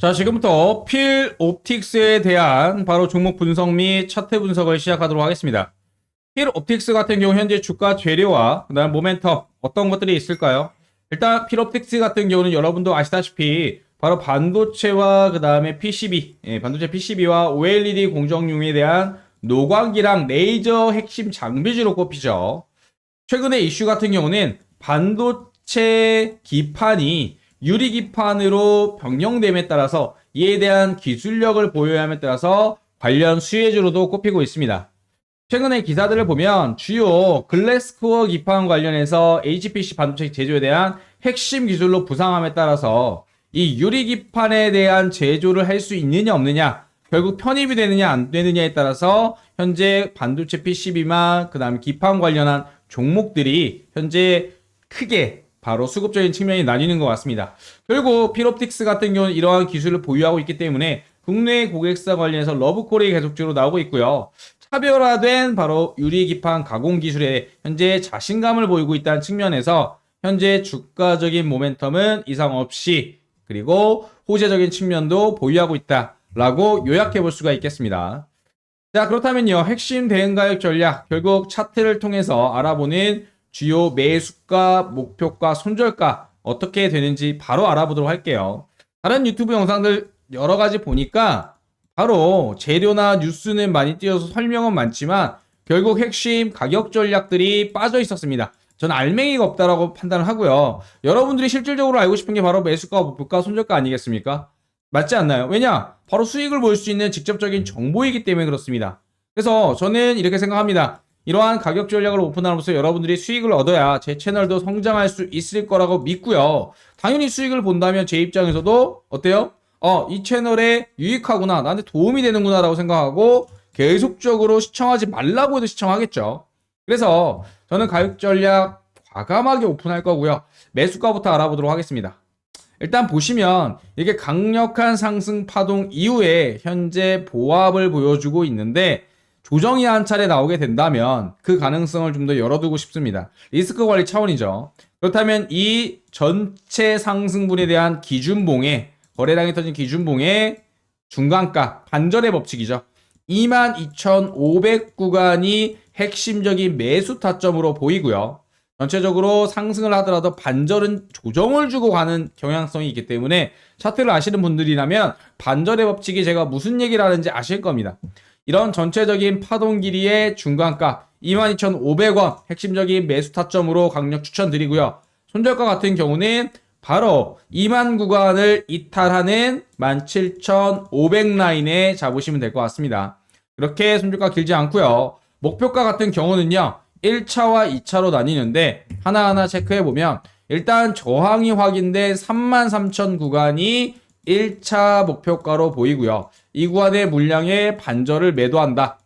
자, 지금부터 필 옵틱스에 대한 바로 종목 분석 및 차트 분석을 시작하도록 하겠습니다. 필 옵틱스 같은 경우 현재 주가 재료와 그다음 모멘텀 어떤 것들이 있을까요? 일단 필 옵틱스 같은 경우는 여러분도 아시다시피 바로 반도체와 그다음에 PCB, 예, 반도체 PCB와 OLED 공정용에 대한 노광기랑 레이저 핵심 장비주로 꼽히죠. 최근에 이슈 같은 경우는 반도체 기판이 유리 기판으로 변경됨에 따라서 이에 대한 기술력을 보여야 함에 따라서 관련 수혜주로도 꼽히고 있습니다. 최근에 기사들을 보면 주요 글래스코어 기판 관련해서 HPC 반도체 제조에 대한 핵심 기술로 부상함에 따라서 이 유리 기판에 대한 제조를 할 수 있느냐 없느냐 결국 편입이 되느냐 안 되느냐에 따라서 현재 반도체 PCB만 그다음 기판 관련한 종목들이 현재 크게 바로 수급적인 측면이 나뉘는 것 같습니다. 결국 필옵틱스 같은 경우는 이러한 기술을 보유하고 있기 때문에 국내 고객사 관련해서 러브콜이 계속적으로 나오고 있고요. 차별화된 바로 유리 기판 가공 기술에 현재 자신감을 보이고 있다는 측면에서 현재 주가적인 모멘텀은 이상 없이 그리고 호재적인 측면도 보유하고 있다라고 요약해 볼 수가 있겠습니다. 자, 그렇다면요. 핵심 대응 가격 전략 결국 차트를 통해서 알아보는 주요 매수가, 목표가, 손절가 어떻게 되는지 바로 알아보도록 할게요. 다른 유튜브 영상들 여러 가지 보니까 바로 재료나 뉴스는 많이 띄어서 설명은 많지만 결국 핵심 가격 전략들이 빠져 있었습니다. 저는 알맹이가 없다라고 판단을 하고요. 여러분들이 실질적으로 알고 싶은 게 바로 매수가, 목표가, 손절가 아니겠습니까? 맞지 않나요? 왜냐? 바로 수익을 볼 수 있는 직접적인 정보이기 때문에 그렇습니다. 그래서 저는 이렇게 생각합니다. 이러한 가격 전략을 오픈함으로써 여러분들이 수익을 얻어야 제 채널도 성장할 수 있을 거라고 믿고요. 당연히 수익을 본다면 제 입장에서도 어때요? 어, 이 채널에 유익하구나. 나한테 도움이 되는구나 라고 생각하고 계속적으로 시청하지 말라고 해도 시청하겠죠. 그래서 저는 가격 전략 과감하게 오픈할 거고요. 매수가부터 알아보도록 하겠습니다. 일단 보시면 이게 강력한 상승 파동 이후에 현재 보합을 보여주고 있는데 조정이 한 차례 나오게 된다면 그 가능성을 좀 더 열어두고 싶습니다. 리스크 관리 차원이죠. 그렇다면 이 전체 상승분에 대한 기준봉에 거래량이 터진 기준봉의 중간가 반절의 법칙이죠. 22,500 구간이 핵심적인 매수 타점으로 보이고요. 전체적으로 상승을 하더라도 반절은 조정을 주고 가는 경향성이 있기 때문에 차트를 아시는 분들이라면 반절의 법칙이 제가 무슨 얘기를 하는지 아실 겁니다. 이런 전체적인 파동 길이의 중간가 22,500원 핵심적인 매수 타점으로 강력 추천드리고요. 손절가 같은 경우는 바로 2만 구간을 이탈하는 17,500 라인에 잡으시면 될 것 같습니다. 그렇게 손절가 길지 않고요. 목표가 같은 경우는요. 1차와 2차로 나뉘는데 하나하나 체크해 보면 일단 저항이 확인된 33,000 구간이 1차 목표가로 보이고요. 이 구간의 물량의 반절을 매도한다.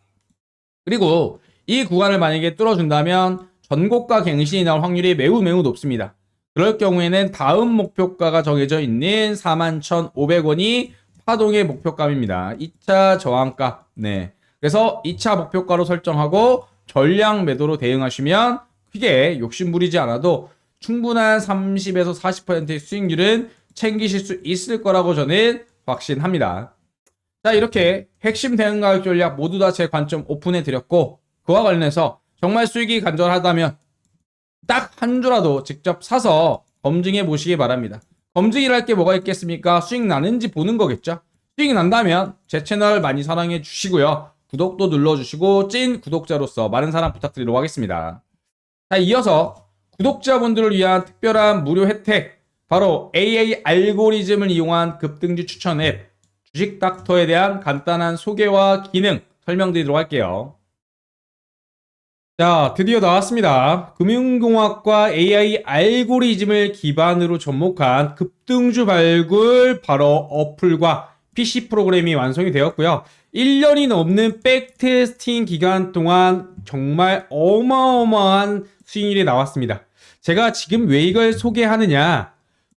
그리고 이 구간을 만약에 뚫어준다면 전고가 갱신이 나올 확률이 매우 매우 높습니다. 그럴 경우에는 다음 목표가가 정해져 있는 41,500원이 파동의 목표값입니다. 2차 저항가. 네. 그래서 2차 목표가로 설정하고 전량 매도로 대응하시면 크게 욕심 부리지 않아도 충분한 30에서 40%의 수익률은 챙기실 수 있을 거라고 저는 확신합니다. 자, 이렇게 핵심 대응 가격 전략 모두 다 제 관점 오픈해 드렸고 그와 관련해서 정말 수익이 간절하다면 딱 한 주라도 직접 사서 검증해 보시기 바랍니다. 검증이랄 게 뭐가 있겠습니까? 수익 나는지 보는 거겠죠? 수익이 난다면 제 채널 많이 사랑해 주시고요. 구독도 눌러주시고 찐 구독자로서 많은 사랑 부탁드리도록 하겠습니다. 자, 이어서 구독자분들을 위한 특별한 무료 혜택 바로 AA 알고리즘을 이용한 급등주 추천 앱 주식 닥터에 대한 간단한 소개와 기능 설명드리도록 할게요. 자, 드디어 나왔습니다. 금융공학과 AI 알고리즘을 기반으로 접목한 급등주 발굴 바로 어플과 PC 프로그램이 완성이 되었고요. 1년이 넘는 백테스팅 기간 동안 정말 어마어마한 수익률이 나왔습니다. 제가 지금 왜 이걸 소개하느냐?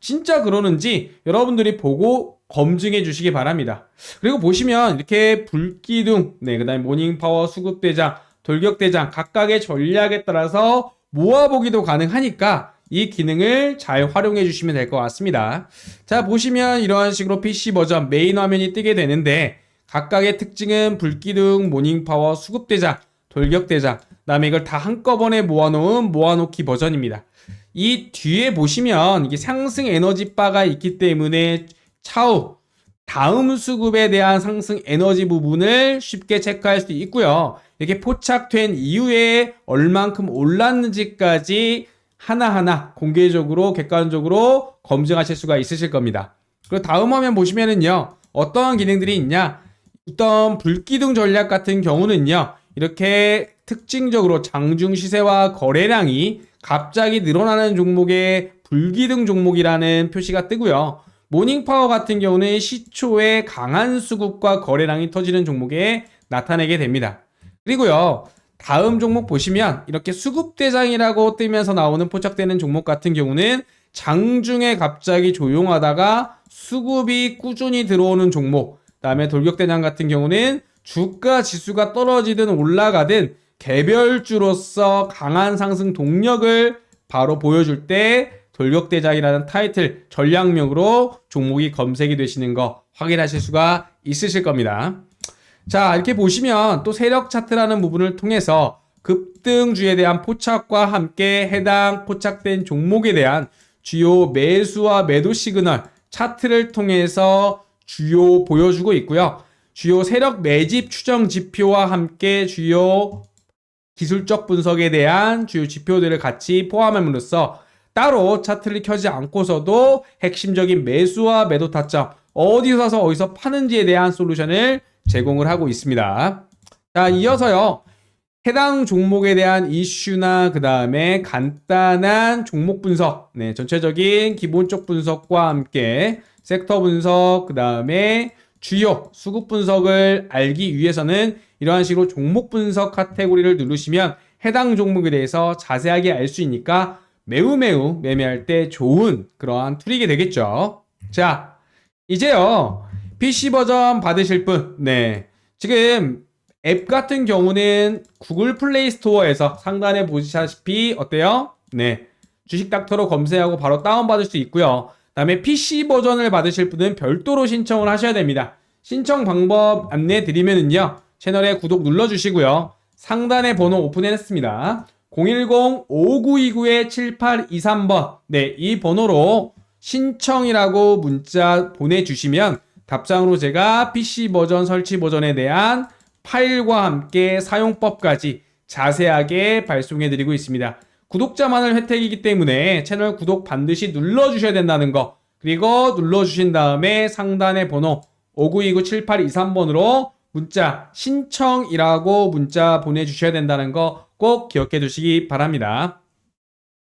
진짜 그러는지 여러분들이 보고 검증해 주시기 바랍니다. 그리고 보시면 이렇게 불기둥, 네, 그 다음에 모닝파워, 수급대장, 돌격대장 각각의 전략에 따라서 모아보기도 가능하니까 이 기능을 잘 활용해 주시면 될 것 같습니다. 자, 보시면 이러한 식으로 PC 버전 메인 화면이 뜨게 되는데 각각의 특징은 불기둥, 모닝파워, 수급대장, 돌격대장, 그 다음에 이걸 다 한꺼번에 모아놓은 모아놓기 버전입니다. 이 뒤에 보시면 이게 상승 에너지 바가 있기 때문에 차후 다음 수급에 대한 상승 에너지 부분을 쉽게 체크할 수 있고요. 이렇게 포착된 이후에 얼만큼 올랐는지까지 하나하나 공개적으로 객관적으로 검증하실 수가 있으실 겁니다. 그리고 다음 화면 보시면은요. 어떠한 기능들이 있냐? 어떤 불기둥 전략 같은 경우는요. 이렇게 특징적으로 장중 시세와 거래량이 갑자기 늘어나는 종목의 불기둥 종목이라는 표시가 뜨고요. 모닝파워 같은 경우는 시초에 강한 수급과 거래량이 터지는 종목에 나타내게 됩니다. 그리고요. 다음 종목 보시면 이렇게 수급대장이라고 뜨면서 나오는 포착되는 종목 같은 경우는 장중에 갑자기 조용하다가 수급이 꾸준히 들어오는 종목. 그 다음에 돌격대장 같은 경우는 주가 지수가 떨어지든 올라가든 개별주로서 강한 상승 동력을 바로 보여줄 때 돌격대장이라는 타이틀 전략명으로 종목이 검색이 되시는 거 확인하실 수가 있으실 겁니다. 자, 이렇게 보시면 또 세력 차트라는 부분을 통해서 급등주에 대한 포착과 함께 해당 포착된 종목에 대한 주요 매수와 매도 시그널 차트를 통해서 주요 보여주고 있고요. 주요 세력 매집 추정 지표와 함께 주요 기술적 분석에 대한 주요 지표들을 같이 포함함으로써 따로 차트를 켜지 않고서도 핵심적인 매수와 매도 타점 어디서 사서 어디서 파는지에 대한 솔루션을 제공을 하고 있습니다. 자, 이어서요. 해당 종목에 대한 이슈나 그 다음에 간단한 종목 분석, 네, 전체적인 기본적 분석과 함께 섹터 분석, 그 다음에 주요 수급 분석을 알기 위해서는 이러한 식으로 종목 분석 카테고리를 누르시면 해당 종목에 대해서 자세하게 알 수 있으니까 매우 매우 매매할 때 좋은 그러한 툴이게 되겠죠. 자, 이제요. PC 버전 받으실 분, 네. 지금 앱 같은 경우는 구글 플레이 스토어에서 상단에 보시다시피 어때요? 네. 주식 닥터로 검색하고 바로 다운받을 수 있고요. 다음에 PC 버전을 받으실 분은 별도로 신청을 하셔야 됩니다. 신청 방법 안내 드리면은요. 채널에 구독 눌러주시고요. 상단에 번호 오픈해놨습니다. 010-5929-7823번. 네, 이 번호로 신청이라고 문자 보내주시면 답장으로 제가 PC 버전 설치 버전에 대한 파일과 함께 사용법까지 자세하게 발송해드리고 있습니다. 구독자만을 혜택이기 때문에 채널 구독 반드시 눌러주셔야 된다는 거 그리고 눌러주신 다음에 상단의 번호 59297823번으로 문자 신청이라고 문자 보내주셔야 된다는 거 꼭 기억해 두시기 바랍니다.